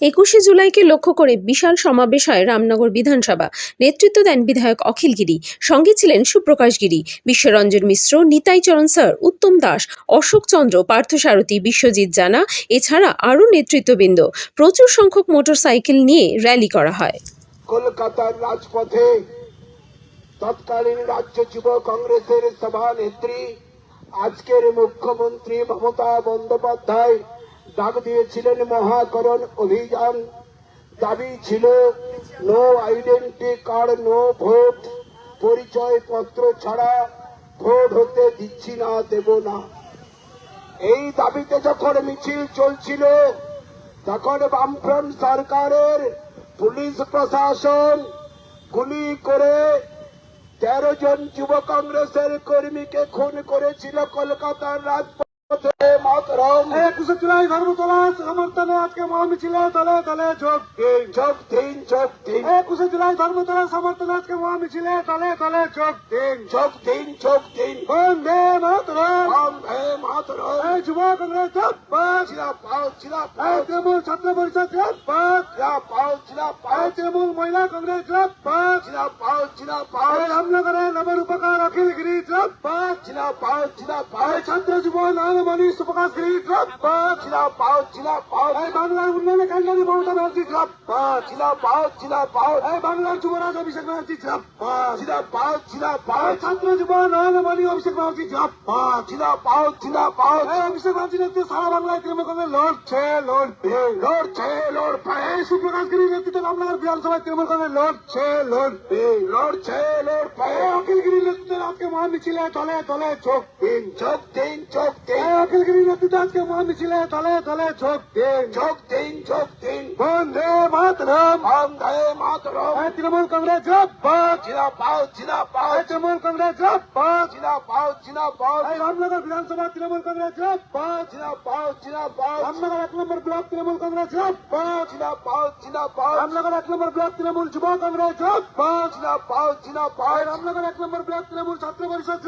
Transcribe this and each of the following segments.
একুশে জুলাইকে লক্ষ্য করে বিশাল সমাবেশ হয় রামনগর বিধানসভা। নেতৃত্ব দেন বিধায়ক অখিল গিরি, সঙ্গে ছিলেন সুপ্রকাশ গিরি, বিশ্বরঞ্জন মিশ্র, নিতাই চরণ স্যার, উত্তম দাস, অশোক চন্দ্র পার্থসারথী বিশ্বজিৎ জানা, এছাড়া আরও নেতৃত্ববৃন্দ। প্রচুর সংখ্যক মোটরসাইকেল নিয়ে র্যালি করা হয়। কলকাতার রাজপথে তৎকালীন রাজ্য যুব কংগ্রেসের সভানেত্রী, আজকের মুখ্যমন্ত্রী মমতা বন্দ্যোপাধ্যায় ডাক দিয়েছিলেন মহাকরণ অভিযান। দাবি ছিল no identity card no vote পরিচয় পত্র ছাড়া ভোট হতে দিচ্ছি না, দেব না। এই দাবিতে যখন মিছিল চলছিল, তখন বামফ্রন্ট সরকারের পুলিশ প্রশাসন গুলি করে তেরো জন যুব কংগ্রেসের কর্মীকে খুন করেছিল কলকাতার রাজপথে। মাতরম একুশে জুলাই ধর্মতলা সমর্থনে আজকে মহামিছিলে দলে দলে যোগ দিন। যোগ দিন যোগ দিন। একুশে জুলাই ধর্মতলা সমর্থনে আজকে মহামিছিলে দলে দলে যোগ দিন। যোগ দিন যোগ দিন। বন্দে মাতরম বন্দে মাতরম এই যুব কংগ্রেস জিন্দাবাদ। চিরা পাও এই পাও তৃণমূল ছাত্র পরিষদ জিন্দাবাদ। চিরা পাও এই পাও তৃণমূল মহিলা কংগ্রেস জিন্দাবাদ। চিরা পাও চিরা পাও এই রামনগরে নবর উপকার অখিল গিরি জিন্দাবাদ। চিরা পাও চিরা পাও ছাত্র যুব নানমণি সুপ্রকাশ গিরি জিন্দাবাদ চিরা পাও চিরা পাও এই বাংলার উন্নয়নে কান্ডারি মমতা ব্যানার্জি জিন্দাবাদ চিরা পাও চিরা পাও এই বাংলার যুবরাজ অভিষেক ব্যানার্জি এই অভিষেক ব্যানার্জি নেতৃত্বে রামনগর বিধানসভায় তৃণমূল কংগ্রেস লড়ছে, লড়বে লড়ছে, লড়বে। অখিল বন্দে মাতরম। বন্দে মাতরম এই তৃণমূল কংগ্রেস এই তৃণমূল কংগ্রেস এই রামনগর বিধানসভা তৃণমূল কংগ্রেস রামনগর এক নম্বর ব্লক তৃণমূল কংগ্রেস রামনগর এক নম্বর ব্লক তৃণমূল যুব কংগ্রেস রামনগর এক নম্বর ব্লক তৃণমূল ছাত্র পরিষদ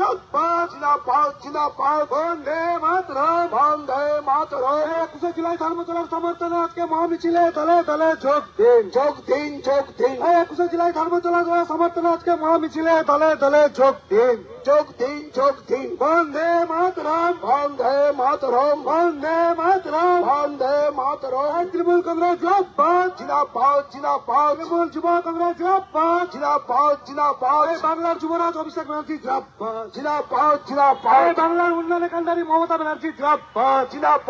বন্দে মাতরম। বন্দে মাতরম। একুশে জুলাই ধর্মতলার সমর্থনে আজকে মহামিছিলে দলে দলে যোগ দিন যোগ দিন যোগ দিন। একুশে চলা ধর্মতলা সমর্থন আজকে মহামিছিলে, দলে দলে যোগ দিন। যোগ দিন যোগ দিন বন্দে মাতরম বন্দে মাতরম বন্দে মাতরম বন্দে মাতরম। তৃণমূল কংগ্রেস জিন্দাবাদ চিরা পাও তৃণমূল যুব কংগ্রেস জিন্দাবাদ পাও এই বাংলার যুবরাজ অভিষেক ব্যানার্জি জিন্দাবাদ। পাও এই বাংলার উন্নয়নে কান্ডারি মমতা ব্যানার্জি জিন্দাবাদ।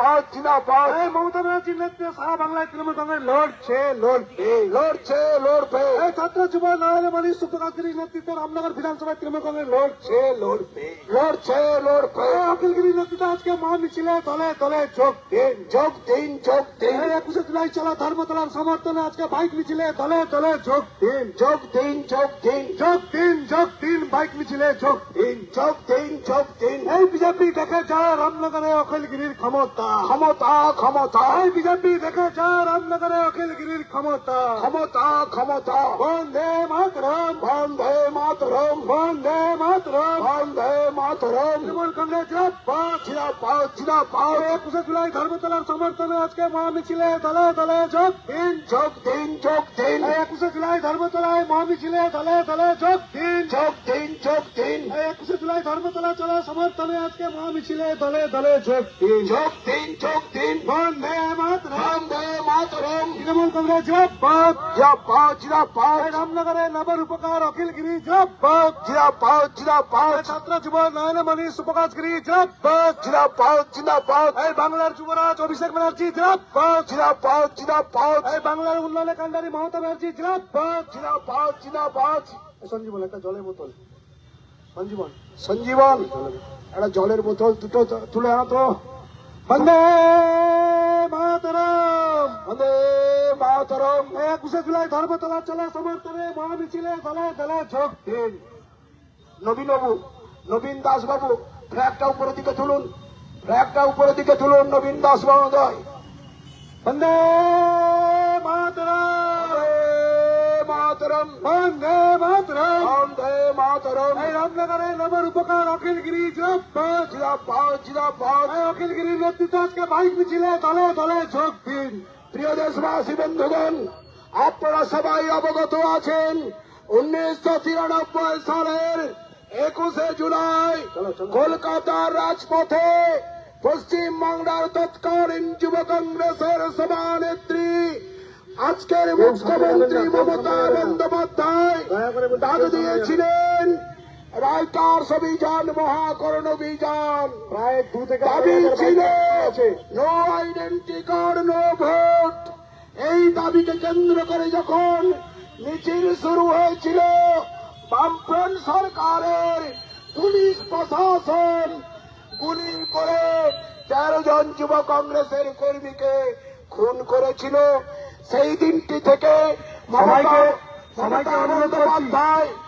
পাও এই মমতা ব্যানার্জির নেতৃত্বে সারা বাংলায় তৃণমূল কংগ্রেস লড়ছে লড়বে। লড়ছে লড়বে। ছাত্র যুব নয়নমণি সুপ্রকাশের নেতৃত্বে রামনগর বিধানসভায় তৃণমূল কংগ্রেস লড়ছে। লড়বে লড়ছে লড়বে অখিলগিরি নেতৃত্বে আজকে মহামিছিলে দলে দলে যোগ দিন যোগ দিন যোগ দিন। একুশে জুলাই চলা, ধর্মতলার সমর্থনে আজকে বাইক মিছিলে দলে দলে যোগ দিন যোগ দিন যোগ দিন যোগ দিন যোগ দিন, বাইক মিছিলে যোগ দিন যোগ দিন যোগ দিন। এই বিজেপি দেখে যায় রামনগরে অখিলগিরির ক্ষমতা। ক্ষমতা ক্ষমতা। এই বিজেপি দেখে যায় রামনগরে অখিলগিরির ক্ষমতা। ক্ষমতা ক্ষমতা। বন্দে মাতরম বন্দে মাতরম বন্দে মাতরম। বন্দে মাতরম। তৃণমূল কংগ্রেস জিন্দাবাদ চিরা পাও চিরা পাও একুশে জুলাই ধর্মতলার সমর্থনে আজকে মহামিছিলে দলে দলে যোগ দিন যোগ দিন যোগ দিন। একুশে জুলাই ধর্মতলায় মহামিছিলে দলে দলে যোগ দিন। যোগ দিন যোগ দিন। একুশে জুলাই ধর্মতলা চলা সমর্থনে আজকে মহামিছিলে দলে দলে যোগ দিন। যোগ দিন যোগ দিন। বন্দে মাতরম। বন্দে মাতরম। তৃণমূল কংগ্রেস জিন্দাবাদ। চিরা পাও চিরা পাও এই রামনগরে নবর উপকার অখিল গিরি জিন্দাবাদ। চিরা পাও এই ছাত্র যুব নয়নমণি সুপ্রকাশ গিরি জিন্দাবাদ চিরা পাও চিরা পাও এই বাংলার যুবরাজ অভিষেক ব্যানার্জি জিন্দাবাদ চিরা পাও চিরা পাও এই বাংলার উন্নয়নে কান্ডারি মমতা ব্যানার্জি জিন্দাবাদ চিরা পাও চিরা পাও সঞ্জীবন একটা জলের বোতল। সঞ্জীবন। সঞ্জীবন। একটা জলের বোতল দুটো তুলে আনো তো। বন্দে মাতরম। বন্দে মাতরম। একুশে জুলাই ধর্মতলা চলা সমর্থনে মহামিছিলে দলে দলে যোগ দিন। নবীন বাবু নবীন দাসবাবু ফ্ল্যাগটা উপরের দিকে তুলুন। ফ্ল্যাগটা উপরের দিকে তুলুন নবীন দাস মহোদয়। বন্দে মাতরম বন্দে মাতরম। বন্দে মাতরম। এই রামনগরে নবর উপকার অখিল গিরি জিন্দাবাদ চিরা পাও চিরা পাও এই অখিল গিরির নেতৃত্বে আজকে বাইক মিছিলে দলে দলে যোগ দিন। প্রিয় দেশবাসী বন্ধুগণ আপনারা সবাই অবগত আছেন উনিশশো তিরানব্বই সালের একুশে জুলাই কলকাতার রাজপথে পশ্চিম বাংলার তৎকালীন যুব কংগ্রেসের সভানেত্রী আজকের মুখ্যমন্ত্রী মমতা বন্দ্যোপাধ্যায় ডাক দিয়েছিলেন রাইটার্স অভিযান মহাকরণ অভিযান। প্রায় দু থেকে দাবি ছিল no identity card no vote এই দাবিকে কেন্দ্র করে যখন মিছিল শুরু হয়েছিল বামফ্রন্ট সরকারের পুলিশ প্রশাসন গুলি করে তেরো জন যুব কংগ্রেসের কর্মীকে খুন করেছিল। সেই দিনটি থেকে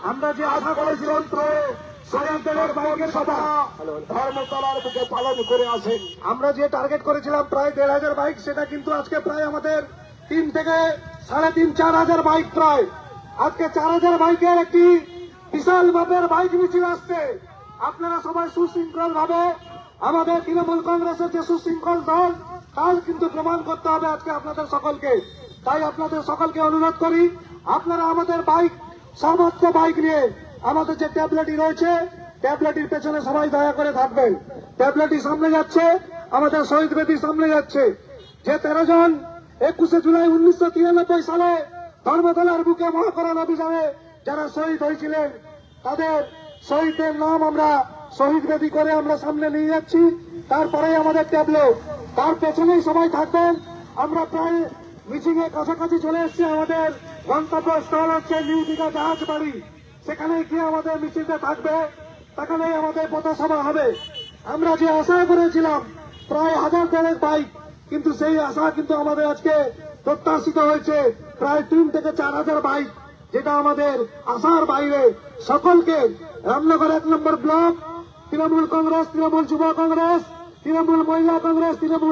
আমরা যে আশা করেছিলাম আমরা যে টার্গেট করেছিলাম প্রায় দেড় হাজার বাইক সেটা কিন্তু আজকে প্রায় আমাদের তিন থেকে সাড়ে তিন চার হাজার বাইক প্রায়। আজকে চার হাজার বাইকের একটি বিশাল মাপের বাইক মিছিল আসছে। আপনারা সবাই সুশৃঙ্খল ভাবে আমাদের তৃণমূল কংগ্রেসের যে সুশৃঙ্খল দল, তার কিন্তু প্রমাণ করতে হবে আজকে আপনাদের সকলকে। তাই আপনাদের সকলকে অনুরোধ করি, আপনারা আমাদের বাইক সর্বোচ্চ বাইক নিয়ে আমাদের যে ট্যাবলেটই রয়েছে ট্যাবলেটির পেছনে সবাই দয়া করে থাকবেন। ট্যাবলেটই সামনে যাচ্ছে, আমাদের শহীদ বেদি সামনে যাচ্ছে। যে তেরো জন একুশে জুলাই উনিশশো তিরানব্বই সালে ধর্মতলার বুকে মহাকরণ অভিযানে যারা শহীদ হয়েছিলেন, তাদের শহীদদের নাম আমরা শহীদ বেদি করে আমরা সামনে নিয়ে যাচ্ছি। তারপরেই আমাদের ট্যাবলেট তার পেছনেই সবাই থাকবেন। আমরা প্রায় মিটিং এর কাছাকাছি চলে এসেছি। আমাদের গন্তব্যস্থল হচ্ছে নিউ দীঘা জাহাজ বাড়ি সেখানে গিয়ে আমাদের মিছিলটা থাকবে। সেখানেই আমাদের পথসভা হবে। আমরা যে আশা করেছিলাম, প্রায় হাজার দেড়েক বাইক, কিন্তু সেই আশা কিন্তু আমাদের আজকে প্রত্যাশিত হয়েছে। প্রায় তিন থেকে চার হাজার বাইক। যেটা আমাদের আসার বাইরে সকলকে রামনগর এক নম্বর ব্লক, তৃণমূল কংগ্রেস, তৃণমূল যুব কংগ্রেস, তৃণমূল মহিলা কংগ্রেস, তৃণমূল